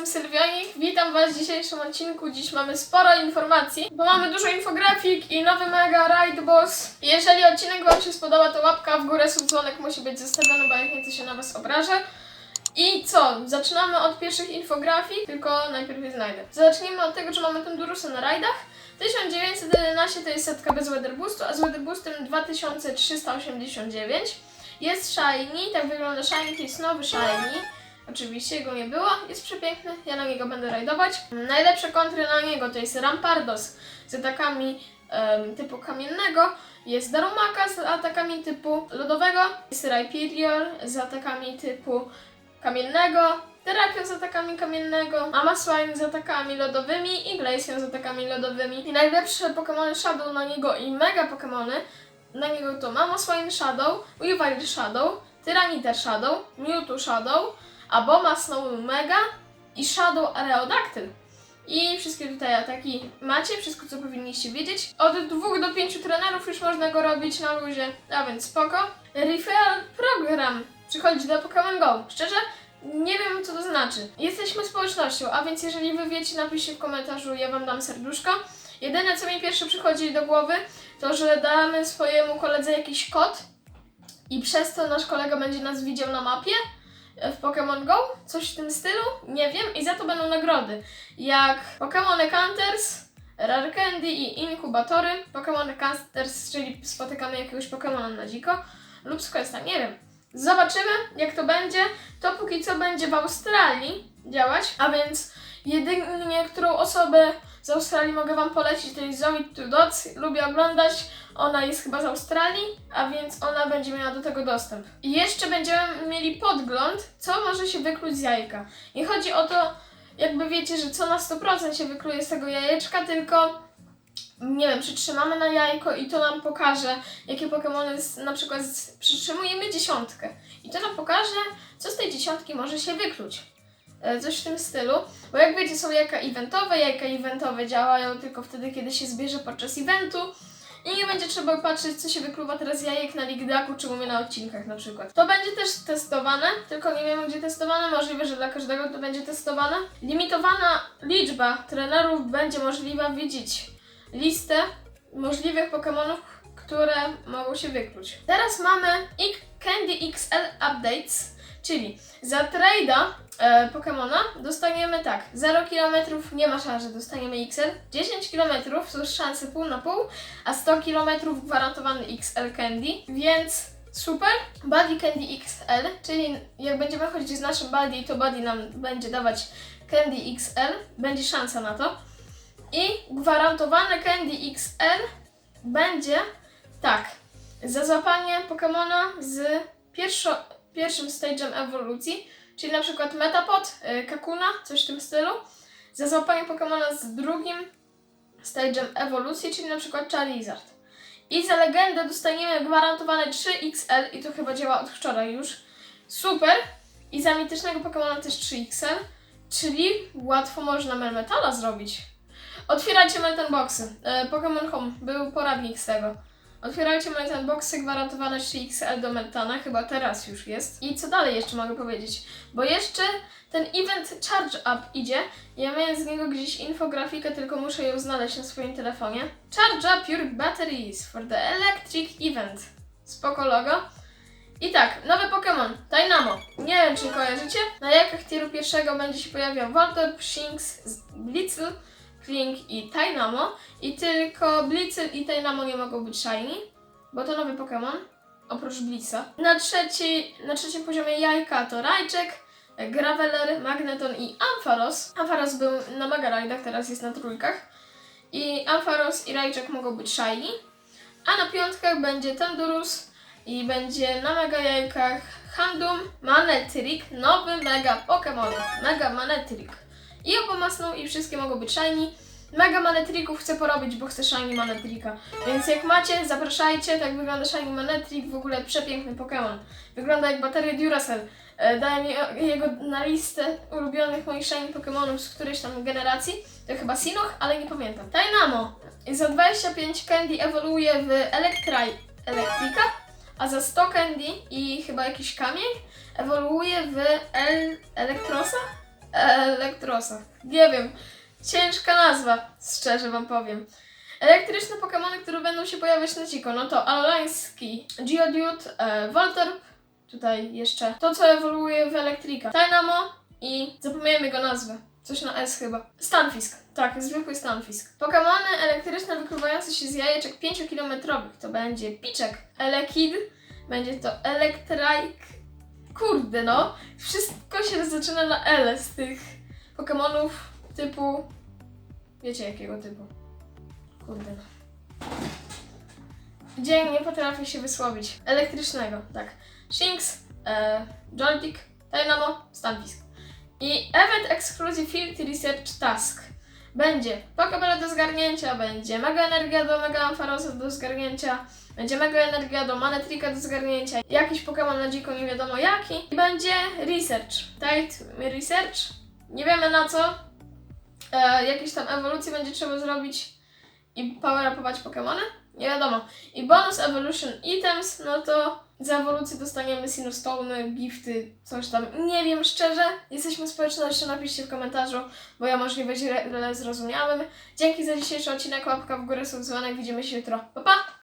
jestem Sylwionik. Witam Was w dzisiejszym odcinku. Dziś mamy sporo informacji, bo mamy dużo infografik i nowy mega raid boss. Jeżeli odcinek Wam się spodoba, to łapka w górę, subdzwonek musi być zostawiony, bo jak nie, to się na Was obrażę. I co? Zaczynamy od pierwszych infografik, tylko najpierw je znajdę. Zacznijmy od tego, że mamy Tundurusa na rajdach. 1911 to jest setka bez Weather Boostu, a z Weather Boostem 2389. Jest Shiny, tak wygląda Shiny, to jest nowy Shiny. Oczywiście go nie było, jest przepiękny, ja na niego będę rajdować. Najlepsze kontry na niego to jest Rampardos z atakami em, typu kamiennego, jest Darumaka z atakami typu lodowego, jest Rhyperior z atakami typu kamiennego, Terrakion z atakami kamiennego, Amaswine z atakami lodowymi i Glaceon z atakami lodowymi. I najlepsze Pokémony Shadow na niego i Mega Pokémony na niego to Mamoswine Shadow, Weavile Shadow, Tyranitar Shadow, Mewtwo Shadow, Aboma Snow Mega i Shadow Aerodactyl. I wszystkie tutaj ataki macie, wszystko co powinniście wiedzieć. Od 2 do 5 trenerów już można go robić na luzie, a więc spoko. Referral Program przychodzi do Pokémon Go. Szczerze, nie wiem co to znaczy. Jesteśmy społecznością, a więc jeżeli wy wiecie, napiszcie w komentarzu, ja wam dam serduszko. Jedyne co mi pierwsze przychodzi do głowy, to że damy swojemu koledze jakiś kod i przez to nasz kolega będzie nas widział na mapie w Pokémon Go, coś w tym stylu, nie wiem, i za to będą nagrody, jak Pokémon Encounters, Rare Candy i inkubatory, Pokémon Encounters, czyli spotykamy jakiegoś Pokémona na dziko, lub z questa, nie wiem. Zobaczymy, jak to będzie. To póki co będzie w Australii działać, a więc jedynie którą osobę z Australii mogę Wam polecić, to jest Zoe Tudoc. Lubię oglądać, ona jest chyba z Australii, a więc ona będzie miała do tego dostęp. I jeszcze będziemy mieli podgląd, co może się wykluć z jajka. Nie chodzi o to, jakby wiecie, że co na 100% się wykluje z tego jajeczka, tylko nie wiem, przytrzymamy na jajko i to nam pokaże, jakie Pokémony na przykład przytrzymujemy dziesiątkę. I to nam pokaże, co z tej dziesiątki może się wykluć. E, Coś w tym stylu. Bo jak wiecie, są jajka eventowe. Jajka eventowe działają tylko wtedy, kiedy się zbierze podczas eventu. I nie będzie trzeba patrzeć, co się wykluwa teraz jajek na Ligdaku, czy u na odcinkach na przykład. To będzie też testowane, tylko nie wiemy gdzie testowane. Możliwe, że dla każdego to będzie testowane. Limitowana liczba trenerów będzie możliwa widzieć listę możliwych Pokémonów, które mogą się wykluć. Teraz mamy Candy XL Updates, czyli za trade'a e, Pokemona dostaniemy tak, 0 km nie ma szans, że dostaniemy XL, 10 km są szanse pół na pół, a 100 km gwarantowany XL Candy, więc super. Buddy Candy XL, czyli jak będziemy chodzić z naszym Buddy, to Buddy nam będzie dawać Candy XL, będzie szansa na to. I gwarantowane Candy XL będzie tak, za złapanie Pokemona z pierwszo, pierwszym stage'em ewolucji, czyli na przykład Metapod, y, Kakuna, coś w tym stylu, za złapanie Pokemona z drugim stage'em ewolucji, czyli na przykład Charizard. I za legendę dostaniemy gwarantowane 3XL i to chyba działa od wczoraj już. Super! I za mitycznego Pokemona też 3XL, czyli łatwo można Melmetala zrobić. Otwierajcie Melton Boxy. E, Pokémon Home, był poradnik z tego. Otwierajcie Melton Boxy, gwarantowane 3XL do Meltana, chyba teraz już jest. I co dalej jeszcze mogę powiedzieć? Bo jeszcze ten event Charge Up idzie. Ja miałem z niego gdzieś infografikę, tylko muszę ją znaleźć na swoim telefonie. Charge Up Your Batteries for the Electric Event. Spoko logo. I tak, nowy Pokémon, Dynamo. Nie wiem, czy kojarzycie. Na jajkach tieru pierwszego będzie się pojawiał Voltorb, Shinx, Blitzel, Kling i Dynamo. I tylko Blitzel i Dynamo nie mogą być shiny, bo to nowy Pokémon, oprócz Blitza. Na, trzeci, na trzecim poziomie jajka to Rajczek, Graveler, Magneton i Ampharos. Ampharos był na Mega Raidach, teraz jest na trójkach. I Ampharos i Rajczek mogą być shiny. A na piątkach będzie Tandurus i będzie na Mega Jajkach Handum, Manetrik, nowy Mega Pokémon. Mega Manetrik. I opomasną i wszystkie mogą być shiny. Mega Manetrików chcę porobić, bo chcę Shiny Manetrika. Więc jak macie, zapraszajcie. Tak wygląda Shiny Manetrik, w ogóle przepiękny Pokémon. Wygląda jak bateria Duracell. E, o- jego na listę ulubionych moich Shiny Pokémonów z którejś tam generacji. To chyba Sinoch, ale nie pamiętam. Dynamo. Za 25 Candy ewoluuje w Electri Electrika, a za 100 Candy i chyba jakiś kamień ewoluuje w El Elektrosa. Elektrosa. Nie wiem. Ciężka nazwa, szczerze wam powiem. Elektryczne Pokémony, które będą się pojawiać na Ciko, no to Alolański, Geodude, e, Voltorb, tutaj jeszcze to, co ewoluuje w Elektrika, Dynamo i zapomniałem jego nazwę. Coś na S chyba. Stunfisk. Tak, zwykły Stunfisk. Pokémony elektryczne wykluwające się z jajeczek 5-kilometrowych. To będzie Piczek, Elekid, będzie to Electrike. Kurde no, wszystko się zaczyna na L z tych Pokémonów typu... Wiecie jakiego typu? Kurde no. Dzień nie potrafię się wysłowić. Elektrycznego, tak. Shinx, e, Joltik, Dynamo, Stunfisk. I Event Exclusive Field Research Task. Będzie Pokeball do zgarnięcia, będzie Mega Energia do Mega Ampharosa do zgarnięcia, będzie Mega Energia do Manetrika do zgarnięcia, jakiś Pokémon na dziko nie wiadomo jaki. I będzie Research, Tide Research, nie wiemy na co, e, jakieś tam ewolucje będzie trzeba zrobić i power-upować Pokémony, nie wiadomo. I bonus Evolution Items, no to za ewolucję dostaniemy Sinustone, gifty, coś tam. Nie wiem szczerze, jesteśmy społecznością, napiszcie w komentarzu, bo ja możliwe źle zrozumiałem. Dzięki za dzisiejszy odcinek, łapka w górę, subskrybowanek, widzimy się jutro. Pa pa!